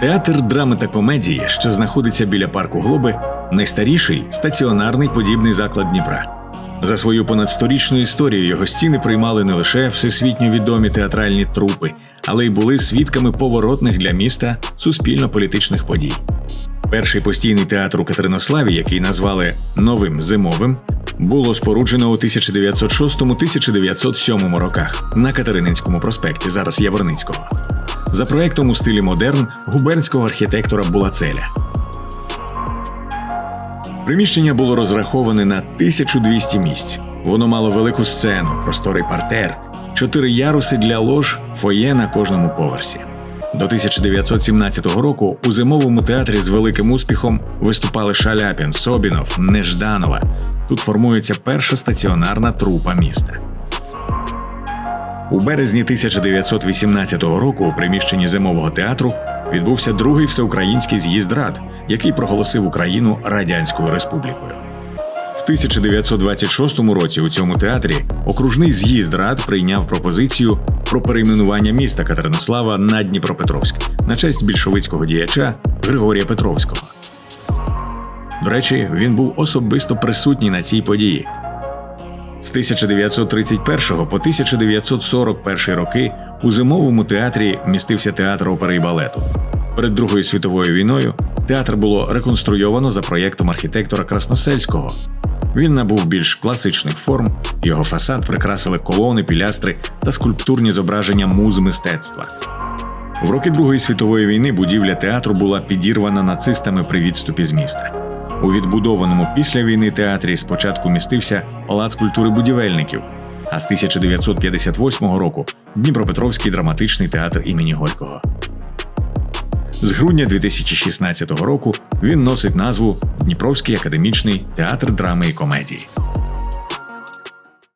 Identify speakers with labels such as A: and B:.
A: Театр драми та комедії, що знаходиться біля парку Глоби, найстаріший стаціонарний подібний заклад Дніпра. За свою понад сторічну історію його стіни приймали не лише всесвітньо відомі театральні трупи, але й були свідками поворотних для міста суспільно-політичних подій. Перший постійний театр у Катеринославі, який назвали Новим зимовим, було споруджено у 1906-1907 роках на Катерининському проспекті, зараз Яворницького. За проектом у стилі модерн губернського архітектора Булацеля. Приміщення було розраховане на 1200 місць. Воно мало велику сцену, просторий партер, чотири яруси для лож, фоє на кожному поверсі. До 1917 року у зимовому театрі з великим успіхом виступали Шаляпін, Собінов, Нежданова. Тут формується перша стаціонарна трупа міста. У березні 1918 року у приміщенні зимового театру відбувся другий всеукраїнський з'їзд рад, який проголосив Україну Радянською Республікою. В 1926 році у цьому театрі окружний з'їзд рад прийняв пропозицію про перейменування міста Катеринослава на Дніпропетровськ на честь більшовицького діяча Григорія Петровського. До речі, він був особисто присутній на цій події. З 1931 по 1941 роки у зимовому театрі містився театр опери і балету. Перед Другою світовою війною театр було реконструйовано за проєктом архітектора Красносельського. Він набув більш класичних форм, його фасад прикрасили колони, пілястри та скульптурні зображення муз мистецтва. В роки Другої світової війни будівля театру була підірвана нацистами при відступі з міста. У відбудованому після війни театрі спочатку містився палац культури будівельників, а з 1958 року Дніпропетровський драматичний театр імені Горького. З грудня 2016 року він носить назву Дніпровський академічний театр драми і комедії.